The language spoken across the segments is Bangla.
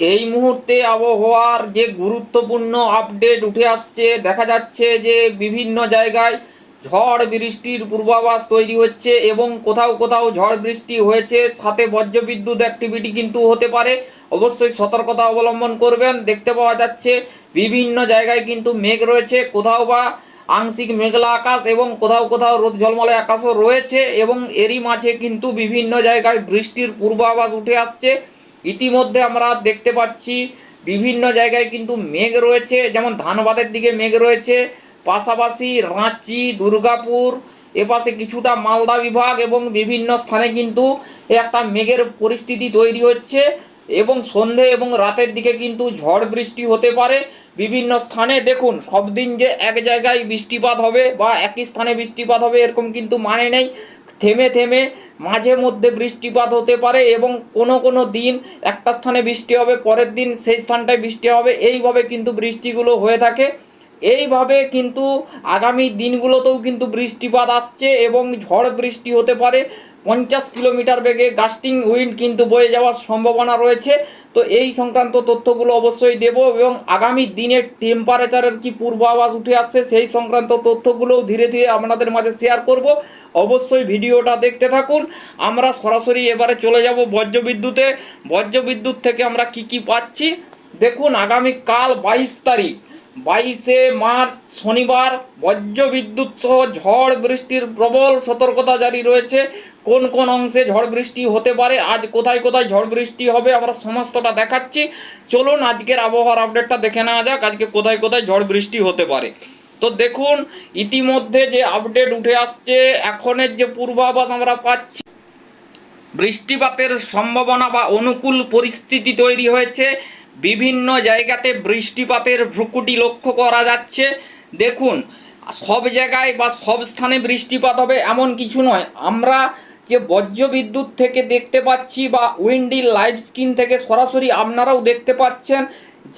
এই মুহূর্তে আবহাওয়ার যে গুরুত্বপূর্ণ আপডেট উঠে আসছে, দেখা যাচ্ছে যে বিভিন্ন জায়গায় ঝড় বৃষ্টির পূর্বাভাস তৈরি হচ্ছে এবং কোথাও কোথাও ঝড় বৃষ্টি হয়েছে। সাথে বজ্রবিদ্যুৎ অ্যাক্টিভিটি কিন্তু হতে পারে। অবশ্যই সতর্কতা অবলম্বন করবেন। দেখতে পাওয়া যাচ্ছে বিভিন্ন জায়গায় কিন্তু মেঘ রয়েছে। কোথাও বা আংশিক মেঘলা আকাশ এবং কোথাও কোথাও রোদ ঝলমলে আকাশও রয়েছে এবং এরই মাঝে কিন্তু বিভিন্ন জায়গায় বৃষ্টির পূর্বাভাস উঠে আসছে। ইতিমধ্যে আমরা দেখতে পাচ্ছি বিভিন্ন জায়গায় কিন্তু মেঘ রয়েছে, যেমন ধানবাদের দিকে মেঘ রয়েছে, পাশাপাশি রাঁচি, দুর্গাপুর, এপাশে কিছুটা মালদা বিভাগ এবং বিভিন্ন স্থানে কিন্তু একটা মেঘের পরিস্থিতি তৈরি হচ্ছে এবং সন্ধে এবং রাতের দিকে কিন্তু ঝড় বৃষ্টি হতে পারে বিভিন্ন স্থানে। দেখুন, সব দিন যে এক জায়গায় বৃষ্টিপাত হবে বা একই স্থানে বৃষ্টিপাত হবে এরকম কিন্তু মানে নেই। থেমে থেমে মাঝে মধ্যে বৃষ্টিপাত হতে পারে এবং কোনো কোনো দিন একটা স্থানে বৃষ্টি হবে, পরের দিন সেই স্থানটায় বৃষ্টি হবে। এইভাবে কিন্তু বৃষ্টিগুলো হয়ে থাকে। এইভাবে কিন্তু আগামী দিনগুলোতেও কিন্তু বৃষ্টিপাত আসছে এবং ঝড় বৃষ্টি হতে পারে। পঞ্চাশ কিলোমিটার বেগে গাস্টিং উইন্ড কিন্তু বয়ে যাওয়ার সম্ভাবনা রয়েছে। তো এই সংক্রান্ত তথ্যগুলো অবশ্যই দেব এবং আগামী দিনের টেম্পারেচারের কি পূর্বাভাস উঠে আসছে সেই সংক্রান্ত তথ্যগুলোও ধীরে ধীরে আপনাদের মাঝে শেয়ার করব। অবশ্যই ভিডিওটা দেখতে থাকুন। আমরা সরাসরি এবারে চলে যাব বজ্রবিদ্যুতে। বজ্রবিদ্যুৎ থেকে আমরা কি কি পাচ্ছি? দেখুন আগামী কাল বাইশ তারিখ। বাইশে মার্চ শনিবার বজ্রবিদ্যুৎ সহ ঝড় বৃষ্টির প্রবল সতর্কতা জারি রয়েছে। কোন কোন অংশে ঝড় বৃষ্টি হতে পারে? আজ কোথায় কোথায় ঝড় বৃষ্টি হবে? আমরা সমস্তটা দেখাচ্ছি। চলুন আজকের আবহাওয়ার আপডেটটা দেখে নেওয়া যাক, আজকে কোথায় কোথায় ঝড় বৃষ্টি হতে পারে। তো দেখুন, ইতিমধ্যে যে আপডেট উঠে আসছে, এখনের যে পূর্বাভাস আমরা পাচ্ছি, বৃষ্টিপাতের সম্ভাবনা বা অনুকূল পরিস্থিতি তৈরি হয়েছে। বিভিন্ন জায়গাতে বৃষ্টিপাতের ভ্রুকুটি লক্ষ্য করা যাচ্ছে। দেখুন, সব জায়গায় বা সব স্থানে বৃষ্টিপাত হবে এমন কিছু নয়। আমরা যে বজ্রবিদ্যুৎ থেকে দেখতে পাচ্ছি বা উইন্ডি লাইভ স্ক্রিন থেকে সরাসরি আপনারাও দেখতে পাচ্ছেন,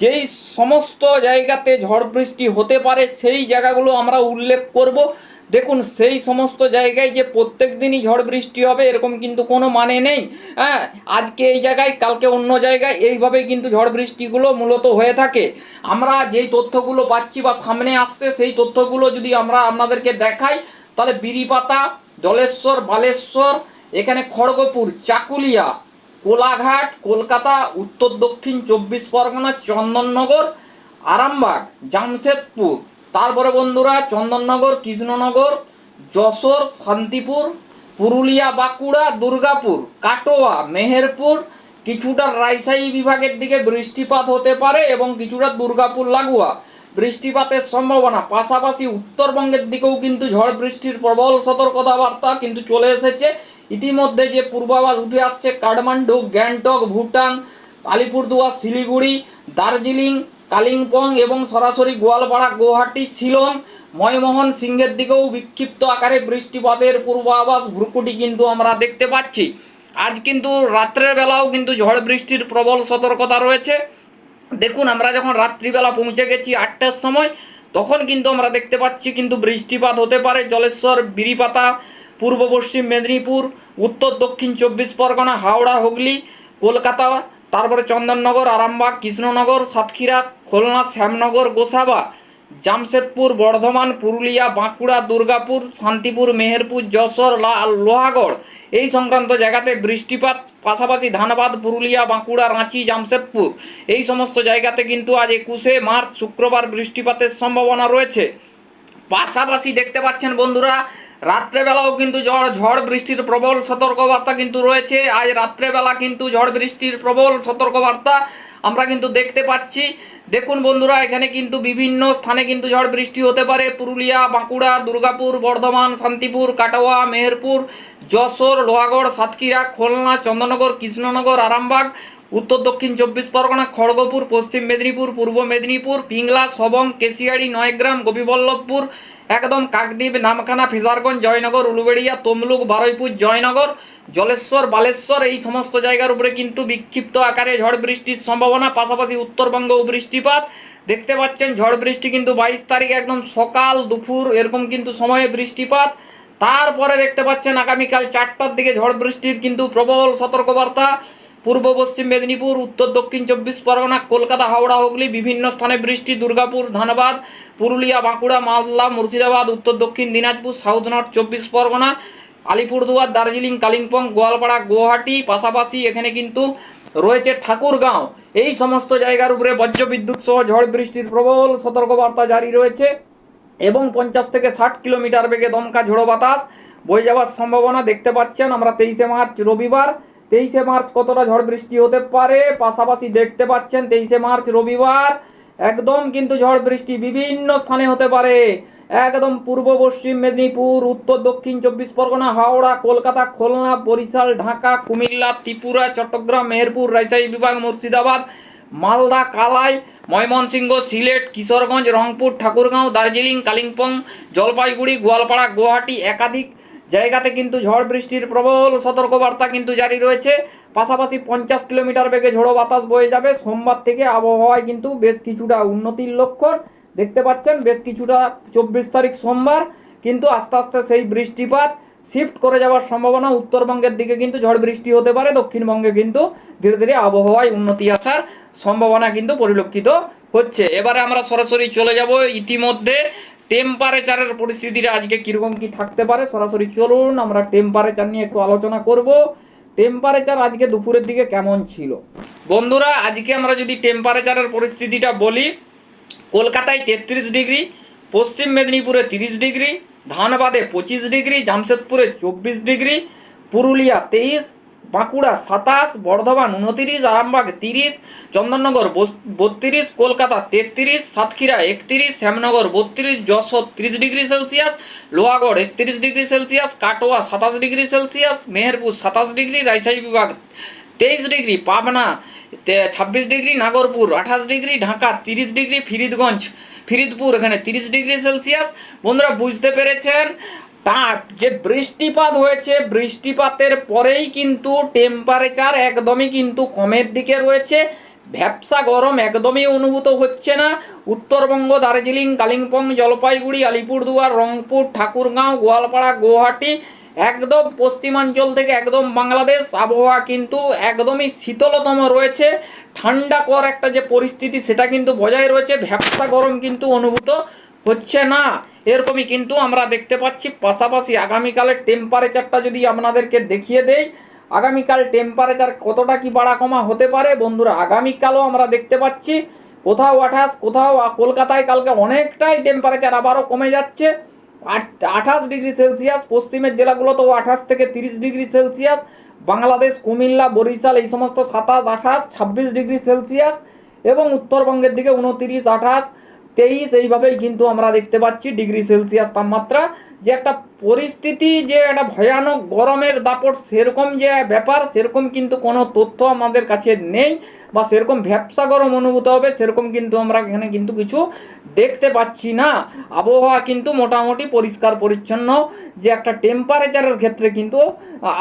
যেই সমস্ত জায়গাতে ঝড় বৃষ্টি হতে পারে, সেই জায়গাগুলো আমরা উল্লেখ করব। দেখুন, সেই সমস্ত জায়গায় যে প্রত্যেক দিনই ঝড় বৃষ্টি হবে, এরকম কিন্তু কোনো মানে নেই। হ্যাঁ আজকে এই জায়গায়, কালকে অন্য জায়গায়, এইভাবেই কিন্তু ঝড় বৃষ্টিগুলো মূলত হয়ে থাকে। আমরা যেই তথ্যগুলো পাচ্ছি বা সামনে আসছে, সেই তথ্যগুলো যদি আমরা আপনাদেরকে দেখাই, তাহলে বিরিপাতা জলেশ্বর বালেশ্বর, এখানে খড়গপুর, চাকুলিয়া, কোলাঘাট, কলকাতা, উত্তর দক্ষিণ চব্বিশ পরগনা, চন্দননগর, আরামবাগ, জামশেদপুর তারপরে বন্ধুরা চন্দননগর, কৃষ্ণনগর, যশোর, শান্তিপুর, পুরুলিয়া, বাঁকুড়া, দুর্গাপুর, কাটোয়া, মেহেরপুর, কিছুটা রাজশাহী বিভাগের দিকে বৃষ্টিপাত হতে পারে এবং কিছুটা দুর্গাপুর, লাগোয়া। বৃষ্টিপাতের সম্ভাবনা। পাশাপাশি উত্তরবঙ্গের দিকেও কিন্তু ঝড় বৃষ্টির প্রবল সতর্কতা বার্তা কিন্তু চলে এসেছে। ইতিমধ্যে যে পূর্বাভাস উঠে আসছে, কাঠমান্ডু, গ্যাংটক, ভুটান, আলিপুরদুয়ার, শিলিগুড়ি, দার্জিলিং কালিম্পং এবং সরাসরি গোয়ালপাড়া গুয়াহাটি শিলং, ময়মোহন সিংহের দিকেও বিক্ষিপ্ত আকারে বৃষ্টিপাতের পূর্বাভাস ভ্রুকুটি কিন্তু আমরা দেখতে পাচ্ছি। আজ কিন্তু রাত্রের বেলাও কিন্তু ঝড় বৃষ্টির প্রবল সতর্কতা রয়েছে। দেখুন, আমরা যখন রাত্রিবেলা পৌঁছে গেছি আটটার সময়, তখন কিন্তু আমরা দেখতে পাচ্ছি কিন্তু বৃষ্টিপাত হতে পারে জলেশ্বর, বিরিপাতা, পূর্ব পশ্চিম মেদিনীপুর, উত্তর দক্ষিণ চব্বিশ পরগনা, হাওড়া, হুগলি, কলকাতা তারপরে চন্দননগর, আরামবাগ, কৃষ্ণনগর, সাতক্ষীরা, খুলনা, শ্যামনগর, গোসাবা, জামশেদপুর, বর্ধমান, পুরুলিয়া, বাঁকুড়া, দুর্গাপুর, শান্তিপুর, মেহেরপুর, যশোর লোহাগড়। এই সংক্রান্ত জায়গাতে বৃষ্টিপাত, পাশাপাশি ধানবাদ, পুরুলিয়া, বাঁকুড়া, রাঁচি, জামশেদপুর। এই সমস্ত জায়গাতে কিন্তু আজ একুশে মার্চ, শুক্রবার বৃষ্টিপাতের সম্ভাবনা রয়েছে। পাশাপাশি দেখতে পাচ্ছেন বন্ধুরা রাত্রেবেলাও কিন্তু ঝড় ঝড় বৃষ্টির প্রবল সতর্কবার্তা কিন্তু রয়েছে। আজ রাত্রেবেলা কিন্তু ঝড় বৃষ্টির প্রবল সতর্কবার্তা আমরা কিন্তু দেখতে পাচ্ছি। দেখুন বন্ধুরা, এখানে কিন্তু বিভিন্ন স্থানে কিন্তু ঝড় বৃষ্টি হতে পারে। পুরুলিয়া, বাঁকুড়া, দুর্গাপুর, বর্ধমান, শান্তিপুর, কাটোয়া, মেহেরপুর, যশোর, লোহাগড়, সাতক্ষীরা, খুলনা, চন্দননগর, কৃষ্ণনগর, আরামবাগ উত্তর দক্ষিণ চব্বিশ পরগনা, খড়গপুর, পশ্চিম মেদিনীপুর, পূর্ব মেদিনীপুর, পিংলা, সবং, কেশিয়াড়ি, নয়গ্রাম, গোপীবল্লভপুর, একদম কাকদ্বীপ, নামখানা, ফিজারগঞ্জ, জয়নগর, উলুবেড়িয়া, তমলুক, বারুইপুর, জয়নগর, জলেশ্বর, বালেশ্বর, এই সমস্ত জায়গার উপরে কিন্তু বিক্ষিপ্ত আকারে ঝড় বৃষ্টির সম্ভাবনা, পাশাপাশি উত্তরবঙ্গেও বৃষ্টিপাত। দেখতে পাচ্ছেন, ঝড় বৃষ্টি কিন্তু বাইশ তারিখ একদম সকাল, দুপুর, এরকম কিন্তু সময়ে বৃষ্টিপাত। তারপরে দেখতে পাচ্ছেন, আগামীকাল চারটার দিকে ঝড় বৃষ্টির কিন্তু প্রবল সতর্কবার্তা। পূর্ব পশ্চিম মেদিনীপুর, উত্তর দক্ষিণ চব্বিশ পরগনা, কলকাতা, হাওড়া, হুগলি, বিভিন্ন স্থানে বৃষ্টি, দুর্গাপুর, ধানবাদ, পুরুলিয়া, বাঁকুড়া, মালদা, মুর্শিদাবাদ, উত্তর দক্ষিণ দিনাজপুর, সাউথ নর্থ চব্বিশ পরগনা, আলিপুরদুয়ার, দার্জিলিং, কালিম্পং, গোয়ালপাড়া, গুয়াহাটি, পাশাপাশি এখানে কিন্তু রয়েছে ঠাকুরগাঁও। এই সমস্ত জায়গার উপরে বজ্রবিদ্যুৎ সহ ঝড় বৃষ্টির প্রবল সতর্কবার্তা জারি রয়েছে এবং পঞ্চাশ থেকে ষাট কিলোমিটার বেগে দমকা ঝোড়ো বাতাস বয়ে যাওয়ার সম্ভাবনা দেখতে পাচ্ছেন আমরা তেইশে মার্চ রবিবার। তেইশে মার্চ কতটা ঝড় বৃষ্টি হতে পারে? পাশাপাশি দেখতে পাচ্ছেন তেইশে মার্চ রবিবার একদম কিন্তু ঝড় বৃষ্টি বিভিন্ন স্থানে হতে পারে। একদম পূর্ব পশ্চিম মেদিনীপুর, উত্তর দক্ষিণ চব্বিশ পরগনা, হাওড়া, কলকাতা, খুলনা, বরিশাল, ঢাকা, কুমিল্লা, ত্রিপুরা, চট্টগ্রাম, মেহেরপুর, রাজশাহী বিভাগ, মুর্শিদাবাদ, মালদা, কালাই, ময়মনসিংহ, সিলেট, কিশোরগঞ্জ, রংপুর, ঠাকুরগাঁও, দার্জিলিং, কালিম্পং, জলপাইগুড়ি, গোয়ালপাড়া, গুয়াহাটি, একাধিক জায়গাতে কিন্তু ঝড় বৃষ্টির প্রবল সতর্কবার্তা কিন্তু জারি রয়েছে। পাশাপাশি পঞ্চাশ কিলোমিটার বেগে ঝোড়ো বাতাস বয়ে যাবে। সোমবার থেকে আবহাওয়ায় কিন্তু বেশ কিছুটা উন্নতির লক্ষণ দেখতে পাচ্ছেন। বেশ কিছুটা চব্বিশ তারিখ সোমবার কিন্তু আস্তে আস্তে সেই বৃষ্টিপাত শিফট করে যাওয়ার সম্ভাবনা উত্তরবঙ্গের দিকে কিন্তু ঝড় বৃষ্টি হতে পারে। দক্ষিণবঙ্গে কিন্তু ধীরে ধীরে আবহাওয়ায় উন্নতি আসার সম্ভাবনা কিন্তু পরিলক্ষিত হচ্ছে। এবারে আমরা সরাসরি চলে যাব। ইতিমধ্যে টেম্পারেচারের পরিস্থিতিটা আজকে কীরকম কি থাকতে পারে? সরাসরি চলুন, আমরা টেম্পারেচার নিয়ে একটু আলোচনা করব। টেম্পারেচার আজকে দুপুরের দিকে কেমন ছিল? বন্ধুরা, আজকে আমরা যদি টেম্পারেচারের পরিস্থিতিটা বলি, কলকাতায় তেত্রিশ ডিগ্রি, পশ্চিম মেদিনীপুরে তিরিশ ডিগ্রি, ধানবাদে পঁচিশ ডিগ্রি, জামশেদপুরে চব্বিশ ডিগ্রি, পুরুলিয়া তেইশ বাঁকুড়া সাতাশ, বর্ধমান উনতিরিশ, আরামবাগ তিরিশ, চন্দননগর বত্রিশ, কলকাতা তেত্রিশ, সাতক্ষীরা একত্রিশ, শ্যামনগর বত্রিশ, যশোর তিরিশ ডিগ্রি সেলসিয়াস, লোহাগড় একত্রিশ ডিগ্রি সেলসিয়াস, কাটোয়া সাতাশ ডিগ্রি সেলসিয়াস, মেহেরপুর সাতাশ ডিগ্রি, রাজশাহী বিভাগ তেইশ ডিগ্রি, পাবনা ছাব্বিশ ডিগ্রি, নাগরপুর আঠাশ ডিগ্রি, ঢাকা তিরিশ ডিগ্রি, ফিরিদগঞ্জ, ফিরিদপুর এখানে তিরিশ ডিগ্রি সেলসিয়াস। বন্ধুরা, বুঝতে পেরেছেন? তা যে বৃষ্টিপাত হয়েছে, বৃষ্টিপাতের পরেই কিন্তু টেম্পারেচার একদমই কিন্তু কমের দিকে রয়েছে। ভ্যাপসা গরম একদমই অনুভূত হচ্ছে না। উত্তরবঙ্গ, দার্জিলিং, কালিম্পং, জলপাইগুড়ি, আলিপুরদুয়ার, রংপুর, ঠাকুরগাঁও, গোয়ালপাড়া, গুয়াহাটি, একদম পশ্চিমাঞ্চল থেকে একদম বাংলাদেশ আবহাওয়া কিন্তু একদমই শীতলতম রয়েছে। ঠান্ডা কর একটা যে পরিস্থিতি, সেটা কিন্তু বজায় রয়েছে। ভ্যাপসা গরম কিন্তু অনুভূত হচ্ছে না। এরকমই কিন্তু আমরা দেখতে পাচ্ছি পাশাপাশি আগামীকালের টেম্পারেচারটা যদি আপনাদেরকে দেখিয়ে দেই, আগামীকাল টেম্পারেচার কতটা কি বাড়া কমা হতে পারে? বন্ধুরা, আগামীকালও আমরা দেখতে পাচ্ছি কোথাও আঠাশ, কোথাও কলকাতায় কালকে অনেকটাই টেম্পারেচার আবারও কমে যাচ্ছে। আঠাশ ডিগ্রি সেলসিয়াস, পশ্চিমের জেলাগুলোতেও আঠাশ থেকে তিরিশ ডিগ্রি সেলসিয়াস, বাংলাদেশ, কুমিল্লা, বরিশাল, এই সমস্ত সাতাশ, আঠাশ, ছাব্বিশ ডিগ্রি সেলসিয়াস এবং উত্তরবঙ্গের দিকে উনতিরিশ, আঠাশ তেইশ, এইভাবেই কিন্তু আমরা দেখতে পাচ্ছি ডিগ্রি সেলসিয়াস তাপমাত্রা। যে একটা পরিস্থিতি, যে একটা ভয়ানক গরমের দাপট, সেরকম যে ব্যাপার, সেরকম কিন্তু কোনো তথ্য আমাদের কাছে নেই। বা সেরকম ভ্যাপসা গরম অনুভূত হবে, সেরকম কিন্তু আমরা এখানে কিন্তু কিছু দেখতে পাচ্ছি না। আবহাওয়া কিন্তু মোটামুটি পরিষ্কার পরিচ্ছন্ন, যে একটা টেম্পারেচারের ক্ষেত্রে কিন্তু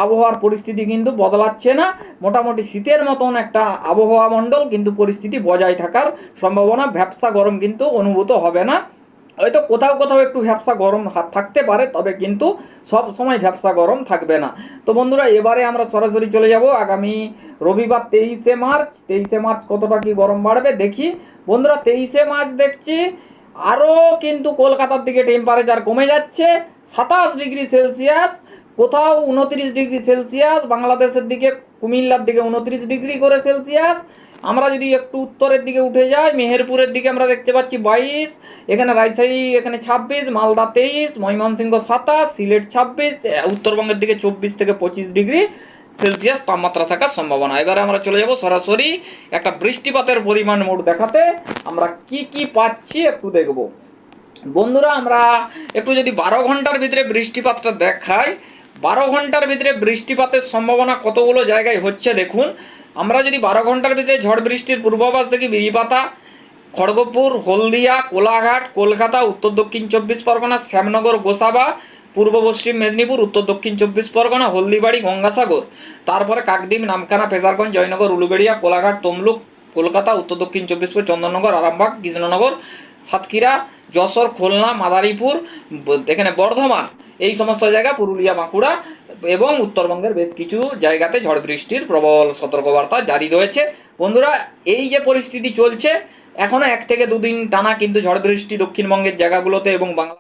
আবহাওয়ার পরিস্থিতি কিন্তু বদলাচ্ছে না। মোটামুটি শীতের মতন একটা আবহাওয়া মণ্ডল কিন্তু পরিস্থিতি বজায় থাকার সম্ভাবনা ভ্যাপসা গরম কিন্তু অনুভূত হবে না। হয়তো কোথাও কোথাও একটু ভ্যাপসা গরম থাকতে পারে, তবে কিন্তু সব সময় ভ্যাপসা গরম থাকবে না। তো বন্ধুরা, এবারে আমরা সরাসরি চলে যাব আগামী রবিবার তেইশে মার্চ। তেইশে মার্চ কতটা কি গরম বাড়বে দেখি। বন্ধুরা, তেইশে মার্চ দেখছি আরও কিন্তু কলকাতার দিকে টেম্পারেচার কমে যাচ্ছে, সাতাশ ডিগ্রি সেলসিয়াস, কোথাও উনত্রিশ ডিগ্রি সেলসিয়াস, বাংলাদেশের দিকে, কুমিল্লার দিকে উনত্রিশ ডিগ্রি করে সেলসিয়াস আমরা যদি একটু উত্তরের দিকে উঠে যাই, মেহেরপুরের দিকে আমরা দেখতে পাচ্ছি বাইশ, এখানে রাজশাহী, এখানে ছাব্বিশ, মালদা তেইশ, ময়মনসিংহ সাতাশ, সিলেট ছাব্বিশ উত্তরবঙ্গের দিকে চব্বিশ থেকে পঁচিশ ডিগ্রি সেলসিয়াস তাপমাত্রা থাকার সম্ভাবনা। এবারে আমরা চলে যাব সরাসরি একটা বৃষ্টিপাতের পরিমাণ মোট দেখাতে। আমরা কি কি পাচ্ছি একটু দেখব। বন্ধুরা, আমরা একটু যদি বারো ঘণ্টার ভিতরে বৃষ্টিপাতটা দেখাই, বারো ঘণ্টার ভিতরে বৃষ্টিপাতের সম্ভাবনা কতগুলো জায়গায় হচ্ছে দেখুন। আমরা যদি বারো ঘণ্টার ভিতরে ঝড় বৃষ্টির পূর্বাভাস দেখি, বিরিপাতা, খড়গপুর, হলদিয়া, কোলাঘাট, কলকাতা, উত্তর দক্ষিণ চব্বিশ পরগনা, শ্যামনগর, গোসাবা, পূর্ব পশ্চিম মেদিনীপুর, উত্তর দক্ষিণ চব্বিশ পরগনা, হলদিবাড়ি, গঙ্গাসাগর। তারপরে কাকদ্বীপ, নামখানা ফেজারগঞ্জ জয়নগর, উলুবেড়িয়া, কোলাঘাট, তমলুক, কলকাতা, উত্তর দক্ষিণ চব্বিশ পরগনা, চন্দননগর, আরামবাগ, কৃষ্ণনগর, সাতক্ষীরা, যশোর, খুলনা, মাদারীপুর এখানে বর্ধমান। এই সমস্ত জায়গা, পুরুলিয়া, বাঁকুড়া এবং উত্তরবঙ্গের বেশ কিছু জায়গাতে ঝড় বৃষ্টির প্রবল সতর্কবার্তা জারি রয়েছে। বন্ধুরা, এই যে পরিস্থিতি চলছে এখনও এক থেকে দুদিন টানা কিন্তু ঝড় বৃষ্টি দক্ষিণবঙ্গের জায়গাগুলোতে এবং বাংলা